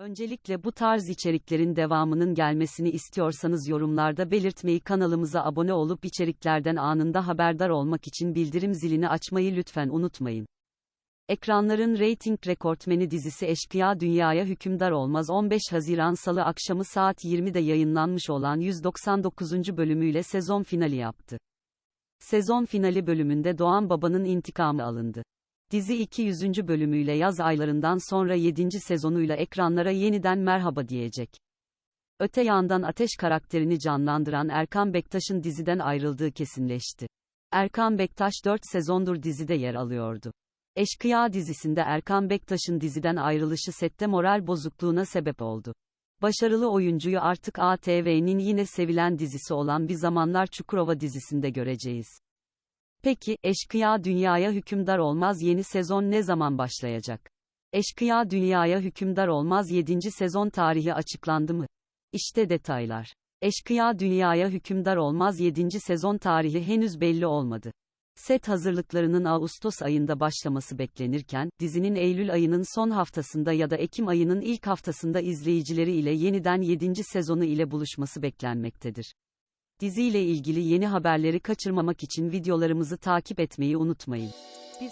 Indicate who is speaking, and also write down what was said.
Speaker 1: Öncelikle bu tarz içeriklerin devamının gelmesini istiyorsanız yorumlarda belirtmeyi kanalımıza abone olup içeriklerden anında haberdar olmak için bildirim zilini açmayı lütfen unutmayın. Ekranların reyting rekortmeni dizisi Eşkıya Dünyaya Hükümdar Olmaz 15 Haziran Salı akşamı saat 20'de yayınlanmış olan 199. bölümüyle sezon finali yaptı. Sezon finali bölümünde Doğan Baba'nın intikamı alındı. Dizi 200. bölümüyle yaz aylarından sonra 7. sezonuyla ekranlara yeniden merhaba diyecek. Öte yandan Ateş karakterini canlandıran Erkan Bektaş'ın diziden ayrıldığı kesinleşti. Erkan Bektaş 4 sezondur dizide yer alıyordu. Eşkıya dizisinde Erkan Bektaş'ın diziden ayrılışı sette moral bozukluğuna sebep oldu. Başarılı oyuncuyu artık ATV'nin yine sevilen dizisi olan Bir Zamanlar Çukurova dizisinde göreceğiz. Peki, Eşkıya Dünyaya Hükümdar Olmaz yeni sezon ne zaman başlayacak? Eşkıya Dünyaya Hükümdar Olmaz 7. sezon tarihi açıklandı mı? İşte detaylar. Eşkıya Dünyaya Hükümdar Olmaz 7. sezon tarihi henüz belli olmadı. Set hazırlıklarının Ağustos ayında başlaması beklenirken, dizinin Eylül ayının son haftasında ya da Ekim ayının ilk haftasında izleyicileri ile yeniden 7. sezonu ile buluşması beklenmektedir. Diziyle ilgili yeni haberleri kaçırmamak için videolarımızı takip etmeyi unutmayın. Bir